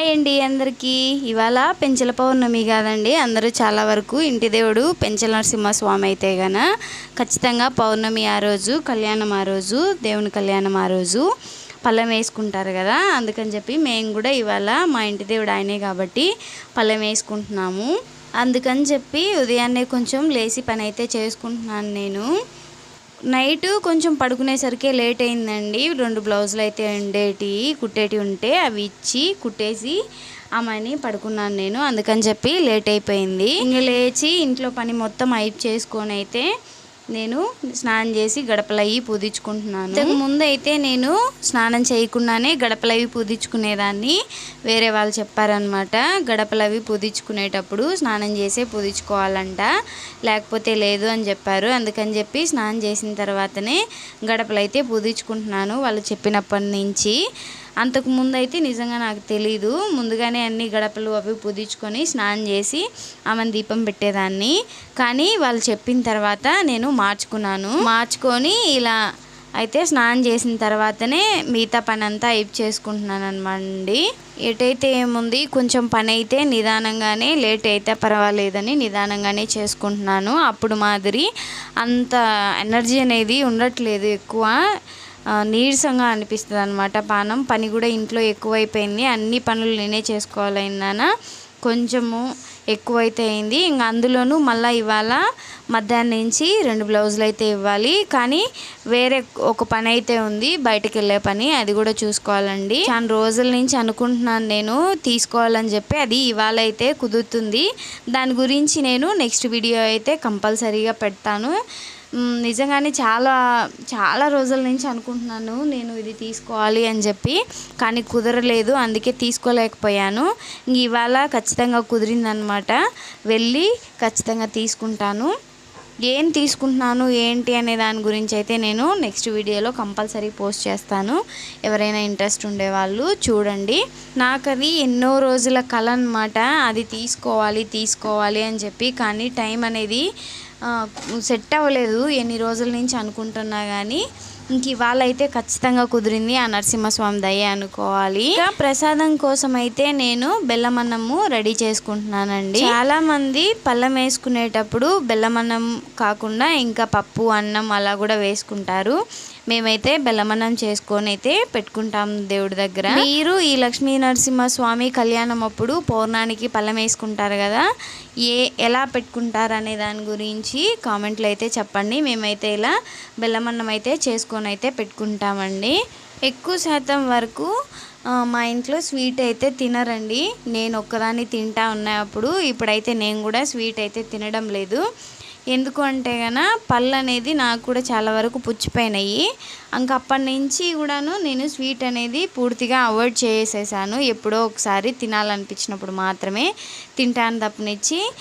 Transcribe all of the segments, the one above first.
Hi అండి అందరికీ. ఇవాళ పెంచల పౌర్ణమి కాదండి. అందరూ చాలా వరకు ఇంటి దేవుడు పెంచల నరసింహస్వామి అయితే గన ఖచ్చితంగా పౌర్ణమి ఆ రోజు కళ్యాణం ఆ రోజు దేవుని కళ్యాణం ఆ రోజు పళ్ళెం వేసుకుంటారు కదా. అందుకని చెప్పి మేము కూడా ఇవాళ మా ఇంటి దేవుడు ఆయనే కాబట్టి పళ్ళెం వేసుకుంటున్నాము. అందుకని చెప్పి ఉదయాన్నే కొంచెం లేచి పని అయితే చేసుకుంటున్నాను నేను. నైట్ కొంచెం పడుకునేసరికి లేట్ అయిందండి. రెండు బ్లౌజులు అయితే ఉండేటి కుట్టేటి ఉంటే అవి ఇచ్చి కుట్టేసి అమ్మని పడుకున్నాను నేను. అందుకని చెప్పి లేట్ అయిపోయింది. ఇంక లేచి ఇంట్లో పని మొత్తం అయిపు చేసుకొని అయితే నేను స్నానం చేసి గడపలవి పూదించుకుంటున్నాను. ఇంతకు ముందు అయితే నేను స్నానం చేయకుండానే గడపలవి పూదించుకునేదాన్ని. వేరే వాళ్ళు చెప్పారనమాట గడపలవి పూదించుకునేటప్పుడు స్నానం చేసే పూదించుకోవాలంట. లేకపోతే లేదు అని చెప్పారు. అందుకని చెప్పి స్నానం చేసిన తర్వాతనే గడపలు అయితే పూదించుకుంటున్నాను వాళ్ళు చెప్పినప్పటి నుంచి. అంతకు ముందు అయితే నిజంగా నాకు తెలీదు. ముందుగానే అన్ని గడపలు అవి పుదించుకొని స్నానం చేసి ఆమెను దీపం పెట్టేదాన్ని. కానీ వాళ్ళు చెప్పిన తర్వాత నేను మార్చుకున్నాను. మార్చుకొని ఇలా అయితే స్నానం చేసిన తర్వాతనే మిగతా పని అంతా అయిపు చేసుకుంటున్నాను అనమాండి ఎటైతే ఏముంది కొంచెం పని అయితే నిదానంగానే లేట్ అయితే పర్వాలేదని నిదానంగానే చేసుకుంటున్నాను. అప్పుడు మాదిరి అంత ఎనర్జీ అనేది ఉండట్లేదు ఎక్కువ. నీరసంగా అనిపిస్తుంది అనమాట పానం. పని కూడా ఇంట్లో ఎక్కువైపోయింది. అన్ని పనులు నేనే చేసుకోవాలైనా కొంచెము ఎక్కువైతే అయింది. ఇంకా అందులోనూ మళ్ళీ ఇవాళ మధ్యాహ్నం నుంచి రెండు బ్లౌజులు అయితే ఇవ్వాలి. కానీ వేరే ఒక పని అయితే ఉంది. బయటకు వెళ్ళే పని. అది కూడా చూసుకోవాలండి. చాలా రోజుల నుంచి అనుకుంటున్నాను నేను తీసుకోవాలని చెప్పి. అది ఇవాళ అయితే కుదురుతుంది. దాని గురించి నేను నెక్స్ట్ వీడియో అయితే కంపల్సరీగా పెడతాను. నిజంగానే చాలా చాలా రోజుల నుంచి అనుకుంటున్నాను నేను ఇది తీసుకోవాలి అని చెప్పి కానీ కుదరలేదు అందుకే తీసుకోలేకపోయాను. ఇవాళ ఖచ్చితంగా కుదిరిందనమాట. వెళ్ళి ఖచ్చితంగా తీసుకుంటాను. ఏం తీసుకుంటున్నాను ఏంటి అనే దాని గురించి అయితే నేను నెక్స్ట్ వీడియోలో కంపల్సరీ పోస్ట్ చేస్తాను. ఎవరైనా ఇంట్రెస్ట్ ఉండేవాళ్ళు చూడండి. నాకు అది ఎన్నో రోజుల కళ అనమాట అది తీసుకోవాలి తీసుకోవాలి అని చెప్పి కానీ టైం అనేది సెట్ అవ్వలేదు. ఎన్ని రోజుల నుంచి అనుకుంటున్నా కానీ ఇంక ఇవాళ అయితే ఖచ్చితంగా కుదిరింది ఆ నరసింహస్వామి దయ అనుకోవాలి. ఇంకా ప్రసాదం కోసం అయితే నేను బెల్లం అన్నము రెడీ చేసుకుంటున్నానండి. చాలా మంది పళ్ళం వేసుకునేటప్పుడు బెల్లం అన్నం కాకుండా ఇంకా పప్పు అన్నం అలా కూడా వేసుకుంటారు. మేమైతే బెల్లమన్నం చేసుకొని అయితే పెట్టుకుంటాం దేవుడి దగ్గర. మీరు ఈ లక్ష్మీ నరసింహ స్వామి కళ్యాణం అప్పుడు పౌర్ణానికి పళ్ళం వేసుకుంటారు కదా ఏ ఎలా పెట్టుకుంటారు అనే దాని గురించి కామెంట్లు అయితే చెప్పండి. మేమైతే ఇలా బెల్లమన్నం అయితే చేసుకొని అయితే పెట్టుకుంటామండి. ఎక్కువ శాతం వరకు మా ఇంట్లో స్వీట్ అయితే తినరండి. నేను ఒక్కదాన్ని తింటా ఉన్నప్పుడు ఇప్పుడైతే నేను కూడా స్వీట్ అయితే తినడం లేదు. ఎందుకు అంటే గన పళ్ళు అనేది నాకు కూడా చాలా వరకు పుచ్చిపోయినాయి. ఇంకా అప్పటి నుంచి కూడాను నేను స్వీట్ అనేది పూర్తిగా అవాయిడ్ చేసేసాను. ఎప్పుడో ఒకసారి తినాలనిపించినప్పుడు మాత్రమే తింటాను తప్పనిచ్చి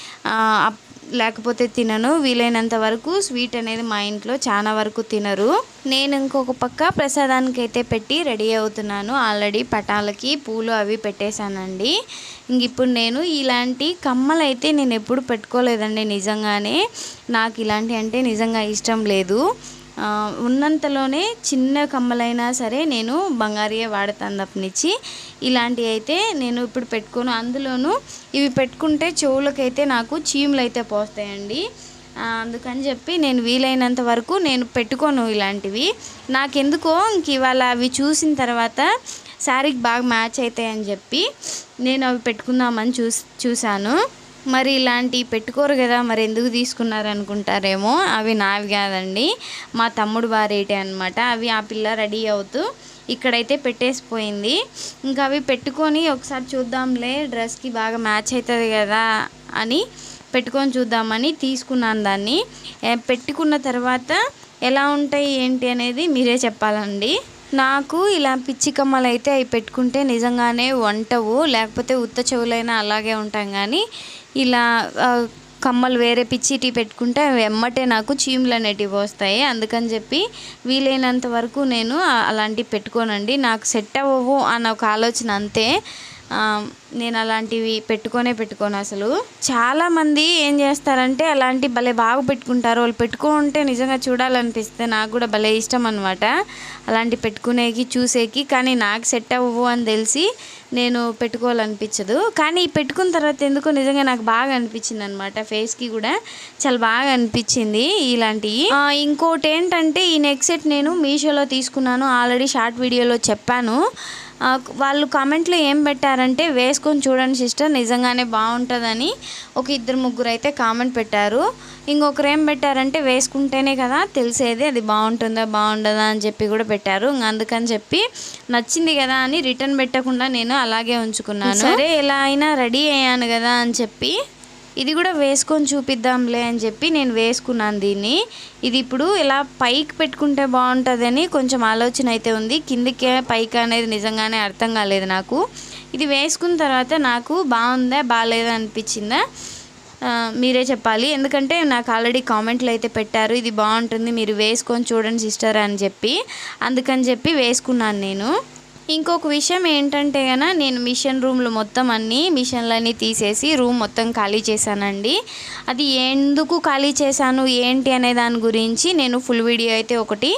అప్- లేకపోతే తినను. వీలైనంత వరకు స్వీట్ అనేది మా ఇంట్లో చాలా వరకు తినరు. నేను ఇంకొక పక్క ప్రసాదానికి అయితే పెట్టి రెడీ అవుతున్నాను. ఆల్రెడీ పటాలకి పూలు అవి పెట్టేశానండి. ఇంక ఇప్పుడు నేను ఇలాంటి కమ్మలు అయితే నేను ఎప్పుడు పెట్టుకోలేదండి నిజంగానే. నాకు ఇలాంటి అంటే నిజంగా ఇష్టం లేదు. ఉన్నంతలోనే చిన్న కమ్మలైనా సరే నేను బంగారియే వాడతాను తప్పనిచ్చి ఇలాంటివి అయితే నేను ఇప్పుడు పెట్టుకోను. అందులోనూ ఇవి పెట్టుకుంటే చెవులకైతే నాకు చీములు అయితే పోస్తాయండి అందుకని చెప్పి నేను వీలైనంత వరకు నేను పెట్టుకోను ఇలాంటివి. నాకెందుకో ఇంక ఇవాళ అవి చూసిన తర్వాత శారీకి బాగా మ్యాచ్ అవుతాయని చెప్పి నేను అవి పెట్టుకుందామని చూ చూశాను. మరి ఇలాంటివి పెట్టుకోరు కదా మరి ఎందుకు తీసుకున్నారు అనుకుంటారేమో అవి నావి కాదండి. మా తమ్ముడు వారేటే అనమాట అవి ఆ పిల్ల రెడీ అవుతూ ఇక్కడైతే పెట్టేసిపోయింది. ఇంకా అవి పెట్టుకొని ఒకసారి చూద్దాంలే డ్రెస్కి బాగా మ్యాచ్ అవుతుంది కదా అని పెట్టుకొని చూద్దామని తీసుకున్నాను దాన్ని. పెట్టుకున్న తర్వాత ఎలా ఉంటాయి ఏంటి అనేది మీరే చెప్పాలండి. నాకు ఇలా పిచ్చి కమ్మలు అయితే అవి పెట్టుకుంటే నిజంగానే వంటవు లేకపోతే ఉత్త చెవులైనా అలాగే ఉంటాం కానీ ఇలా కమ్మలు వేరే పిచ్చిటి పెట్టుకుంటే అవి ఎమ్మటే నాకు చీములు అనేటివి వస్తాయి. అందుకని చెప్పి వీలైనంత వరకు నేను అలాంటివి పెట్టుకోనండి. నాకు సెట్ అవ్వవు అన్న ఒక ఆలోచన అంతే. నేను అలాంటివి పెట్టుకొనే పెట్టుకోను అసలు. చాలామంది ఏం చేస్తారంటే అలాంటి భలే బాగా పెట్టుకుంటారు. వాళ్ళు పెట్టుకుంటే నిజంగా చూడాలనిపిస్తే నాకు కూడా భలే ఇష్టం అనమాట అలాంటి పెట్టుకునేకి చూసేకి కానీ నాకు సెట్ అవ్వవు అని తెలిసి నేను పెట్టుకోవాలనిపించదు. కానీ పెట్టుకున్న తర్వాత ఎందుకో నిజంగా నాకు బాగా అనిపించింది అనమాట ఫేస్కి కూడా. చాలా బాగా అనిపించింది ఇలాంటివి ఇంకోటి ఏంటంటే ఈ నెక్ సెట్ నేను మీషోలో తీసుకున్నాను. ఆల్రెడీ షార్ట్ వీడియోలో చెప్పాను. వాళ్ళు కామెంట్లో ఏం పెట్టారంటే వేసుకొని చూడండి సిస్టర్ నిజంగానే బాగుంటుందని ఒక ఇద్దరు ముగ్గురు అయితే కామెంట్ పెట్టారు. ఇంకొకరు ఏం పెట్టారంటే వేసుకుంటేనే కదా తెలిసేది అది బాగుంటుందా బాగుండదా అని చెప్పి కూడా పెట్టారు. అందుకని చెప్పి నచ్చింది కదా అని రిటర్న్ పెట్టకుండా నేను అలాగే ఉంచుకున్నాను. సరే ఎలా అయినా రెడీ అయ్యాను కదా అని చెప్పి ఇది కూడా వేసుకొని చూపిద్దాంలే అని చెప్పి నేను వేసుకున్నాను దీన్ని. ఇది ఇప్పుడు ఇలా పైకి పెట్టుకుంటే బాగుంటుందని కొంచెం ఆలోచన అయితే ఉంది. కిందకే పైకి అనేది నిజంగానే అర్థం కాలేదు నాకు. ఇది వేసుకున్న తర్వాత నాకు బాగుందా బాగాలేదా అనిపించిందా? మీరే చెప్పాలి. ఎందుకంటే నాకు ఆల్రెడీ కామెంట్లు అయితే పెట్టారు. ఇది బాగుంటుంది మీరు వేసుకొని చూడండి సిస్టర్ అని చెప్పి. అందుకని చెప్పి వేసుకున్నాను నేను. ఇంకొక విషయం ఏంటంటే గన నేను మిషన్ రూమ్లో మొత్తం అన్ని మిషన్లన్నీ తీసేసి రూమ్ మొత్తం ఖాళీ చేశానండి. అది ఎందుకు ఖాళీ చేశాను ఏంటి అనే దాని గురించి నేను ఫుల్ వీడియో అయితే ఒకటి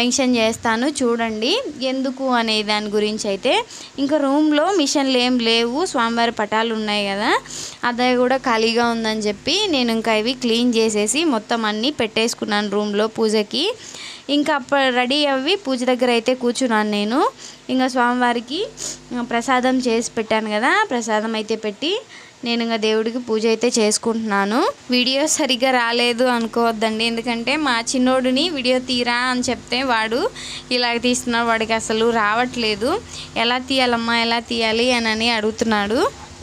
మెన్షన్ చేస్తాను చూడండి. ఎందుకు అనే దాని గురించి అయితే. ఇంకా రూమ్లో మిషన్లు ఏం లేవు స్వామివారి పటాలు ఉన్నాయి కదా అదే కూడా ఖాళీగా ఉందని చెప్పి నేను ఇంకా ఇవి క్లీన్ చేసేసి మొత్తం అన్నీ పెట్టేసుకున్నాను రూమ్లో పూజకి. ఇంకా అప్పుడు రెడీ అవి పూజ దగ్గర అయితే కూర్చున్నాను నేను. ఇంకా స్వామివారికి ప్రసాదం చేసి పెట్టాను కదా ప్రసాదం అయితే పెట్టి నేను ఇంకా దేవుడికి పూజ అయితే చేసుకుంటున్నాను. వీడియో సరిగ్గా రాలేదు అనుకోవద్దండి. ఎందుకంటే మా చిన్నోడిని వీడియో తీరా అని చెప్తే వాడు ఇలాగ తీస్తున్నాడు వాడికి అసలు రావట్లేదు. ఎలా తీయాలమ్మా ఎలా తీయాలి అని అడుగుతున్నాడు.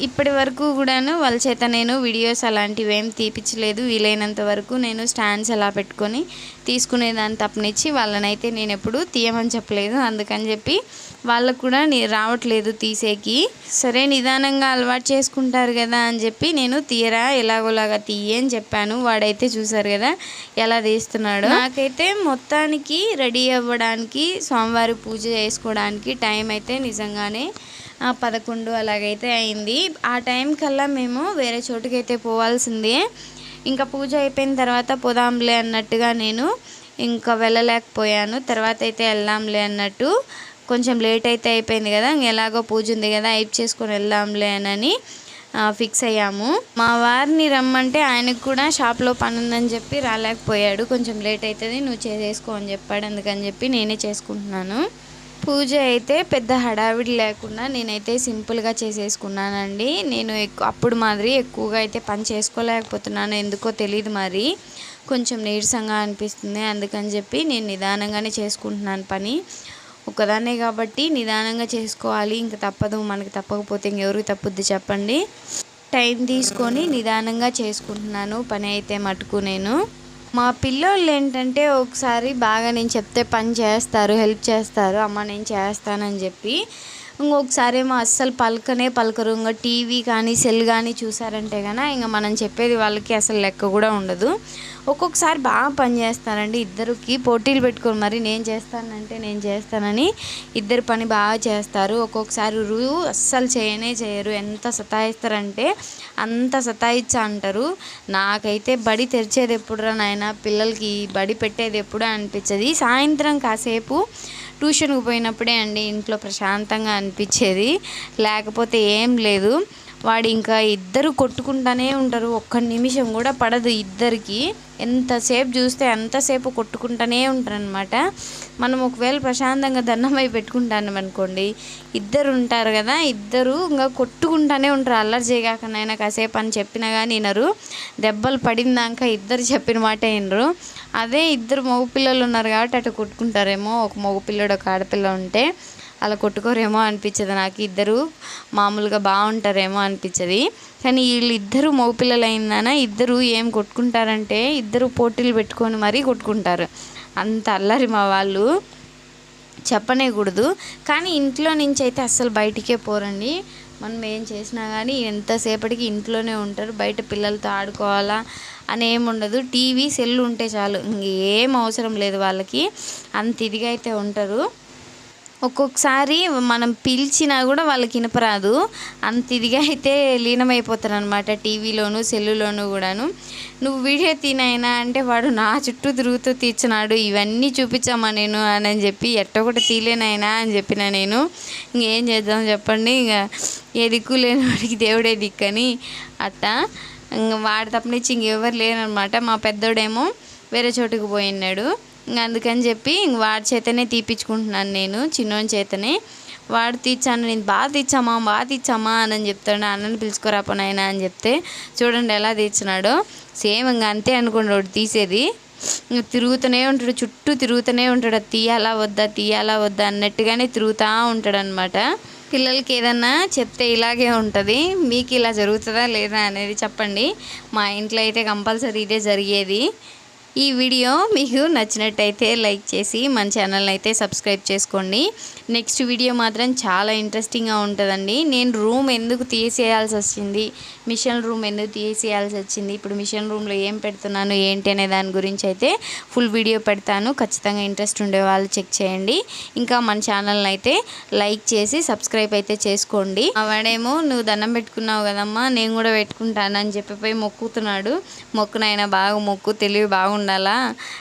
ఇప్పటి వరకు కూడాను వాళ్ళ చేత నేను వీడియోస్ అలాంటివి ఏం తీపించలేదు వీలైనంత వరకు నేను స్టాండ్స్ అలా పెట్టుకొని తీసుకునేదాన్ని తప్పనిచ్చి వాళ్ళనైతే నేను ఎప్పుడు తీయమని చెప్పలేదు. అందుకని చెప్పి వాళ్ళకు కూడా నీ రావట్లేదు తీసేకి. సరే నిదానంగా అలవాటు చేసుకుంటారు కదా అని చెప్పి నేను తీయరా ఎలాగోలాగా తీయ అని చెప్పాను. వాడైతే చూసారు కదా ఎలా తీస్తున్నాడు. నాకైతే మొత్తానికి రెడీ అవ్వడానికి స్వామివారి పూజ చేసుకోవడానికి టైం అయితే నిజంగానే పదకొండు అలాగైతే అయింది. ఆ టైం కల్లా మేము వేరే చోటుకైతే పోవాల్సిందే. ఇంకా పూజ అయిపోయిన తర్వాత పోదాంలే అన్నట్టుగా నేను ఇంకా వెళ్ళలేకపోయాను. తర్వాత అయితే వెళ్దాంలే అన్నట్టు. కొంచెం లేట్ అయితే అయిపోయింది కదా ఎలాగో పూజ ఉంది కదా అయిప్ చేసుకొని వెళ్దాంలే అని ఫిక్స్ అయ్యాము. మా వారిని రమ్మంటే ఆయనకు కూడా షాప్లో పని ఉందని చెప్పి రాలేకపోయాడు. కొంచెం లేట్ అవుతుంది నువ్వు చేసేసుకో అని చెప్పాడు. అందుకని చెప్పి నేనే చేసుకుంటున్నాను. పూజ అయితే పెద్ద హడావిడి లేకుండా నేనైతే సింపుల్గా చేసేసుకున్నానండి. నేను ఎక్కువ అప్పుడు మాదిరి ఎక్కువగా అయితే పని చేసుకోలేకపోతున్నాను ఎందుకో తెలియదు మరి. కొంచెం నీరసంగా అనిపిస్తుంది అందుకని చెప్పి నేను నిదానంగానే చేసుకుంటున్నాను పని. ఒకదాన్నే కాబట్టి నిదానంగా చేసుకోవాలి. ఇంకా తప్పదు మనకి తప్పకపోతే ఇంకెవరికి తప్పుద్ది చెప్పండి. టైం తీసుకొని నిదానంగా చేసుకుంటున్నాను. పని అయితే మటుకు నేను. మా పిల్లోళ్ళు ఏంటంటే ఒకసారి బాగా నేను చెప్తే పని చేస్తారు హెల్ప్ చేస్తారు. అమ్మ నేను చేస్తానని చెప్పి ఇంకొకసారి ఏమో అస్సలు పలకనే పలకరు. ఇంకా టీవీ కానీ సెల్ కానీ చూసారంటే కనుక ఇంకా మనం చెప్పేది వాళ్ళకి అసలు లెక్క కూడా ఉండదు. ఒక్కొక్కసారి బాగా పని చేస్తారండి. ఇద్దరికి పోటీలు పెట్టుకోరు మరి నేను చేస్తానంటే నేను చేస్తానని ఇద్దరు పని బాగా చేస్తారు. ఒక్కొక్కసారి రూ అస్సలు చేయనే చేయరు. ఎంత సతాయిస్తారంటే అంత సతాయిచ్చా అంటారు. నాకైతే బడి తెరిచేది ఎప్పుడురా నాయన? పిల్లలకి బడి పెట్టేది ఎప్పుడు అనిపించదు. సాయంత్రం కాసేపు ట్యూషన్కి పోయినప్పుడే అండి ఇంట్లో ప్రశాంతంగా అనిపించేది. లేకపోతే ఏం లేదు. వాడు ఇంకా ఇద్దరు కొట్టుకుంటానే ఉంటారు. ఒక్క నిమిషం కూడా పడదు ఇద్దరికి. ఎంతసేపు చూస్తే అంతసేపు కొట్టుకుంటానే ఉంటారనమాట మనం ఒకవేళ ప్రశాంతంగా దండమై పెట్టుకుంటాను అనుకోండి ఇద్దరు ఉంటారు కదా ఇద్దరు ఇంకా కొట్టుకుంటానే ఉంటారు. అల్లరి చేయగాకనైనా కాసేపు అని చెప్పినా కానీ వినరు. దెబ్బలు పడిందాక ఇద్దరు చెప్పిన మాట వినరు. అదే ఇద్దరు మగపిల్లలు ఉన్నారు కాబట్టి అటు కొట్టుకుంటారేమో. ఒక మగపిల్లడు ఒక ఆడపిల్ల ఉంటే అలా కొట్టుకోరేమో అనిపించదు నాకు ఇద్దరు మామూలుగా బాగుంటారేమో అనిపించదు కానీ వీళ్ళు ఇద్దరు మగపిల్లలు అయిందన ఇద్దరు ఏం కొట్టుకుంటారంటే ఇద్దరు పోటీలు పెట్టుకొని మరీ కొట్టుకుంటారు. అంత అల్లరి మా వాళ్ళు. చెప్పనేకూడదు. కానీ ఇంట్లో నుంచి అయితే అస్సలు బయటికే పోరండి. మనం ఏం చేసినా కానీ ఎంతసేపటికి ఇంట్లోనే ఉంటారు. బయట పిల్లలతో ఆడుకోవాలా అని ఏముండదు టీవీ సెల్ ఉంటే చాలు. ఇంకేం అవసరం లేదు వాళ్ళకి. అంత ఇదిగా అయితే ఉంటారు. ఒక్కొక్కసారి మనం పిలిచినా కూడా వాళ్ళకి వినపరాదు. అంత ఇదిగా అయితే లీనమైపోతారు అనమాట టీవీలోను సెల్లులోను కూడాను. నువ్వు వీడియో తినైనా అంటే వాడు నా చుట్టూ తిరుగుతూ తీర్చున్నాడు. ఇవన్నీ చూపించామా నేను అని అని చెప్పి ఎట్టొకటి తీలేనైనా అని చెప్పిన నేను. ఇంకేం చేద్దాం చెప్పండి. ఇంకా ఏ దిక్కు లేని వాడికి దేవుడే దిక్కని అట్టా ఇంక వాడి తప్పనిచ్చి ఇంకెవరు లేరనమాట మా పెద్దోడేమో వేరే చోటుకు పోయినాడు అందుకని చెప్పి ఇంక వాడి చేతనే తీపిచ్చుకుంటున్నాను నేను చిన్నోని చేతనే. వాడు తీర్చాను నేను బాగా తీర్చామా బాగా తీర్చామా అని చెప్తాడు అన్నని పిలుచుకోరా పోనాయనా అని చెప్తే చూడండి ఎలా తీర్చినాడో సేమ్ ఇంకా అంతే అనుకోండి వాడు తీసేది. తిరుగుతూనే ఉంటాడు చుట్టూ తిరుగుతూనే ఉంటాడు తీయాలా వద్దా తీయాలా వద్దా అన్నట్టుగానే తిరుగుతూ ఉంటాడు అనమాట పిల్లలకి ఏదన్నా చెప్తే ఇలాగే ఉంటుంది మీకు ఇలా జరుగుతుందా లేదా అనేది చెప్పండి. మా ఇంట్లో అయితే కంపల్సరీ ఇదే జరిగేది. ఈ వీడియో మీకు నచ్చినట్టయితే లైక్ చేసి మన ఛానల్ అయితే సబ్స్క్రైబ్ చేసుకోండి. నెక్స్ట్ వీడియో మాత్రం చాలా ఇంట్రెస్టింగ్గా ఉంటుందండి. నేను రూమ్ ఎందుకు తీసేయాల్సి వచ్చింది? మిషన్ రూమ్ ఎందుకు తీసేయాల్సి వచ్చింది? ఇప్పుడు మిషన్ రూమ్లో ఏం పెడుతున్నాను? ఏంటి అనే దాని గురించి అయితే ఫుల్ వీడియో పెడతాను. ఖచ్చితంగా ఇంట్రెస్ట్ ఉండే వాళ్ళు చెక్ చేయండి. ఇంకా మన ఛానల్ని అయితే లైక్ చేసి సబ్స్క్రైబ్ అయితే చేసుకోండి. వాడేమో నువ్వు దండం పెట్టుకున్నావు కదమ్మా నేను కూడా పెట్టుకుంటాను అని చెప్పి పోయి మొక్కుతున్నాడు. మొక్కునైనా బాగా మొక్కు తెలివి ఉండాలా?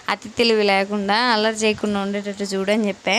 అతి తెలివి లేకుండా అల్లరి చేయకుండా ఉండేటట్టు చూడని చెప్పే.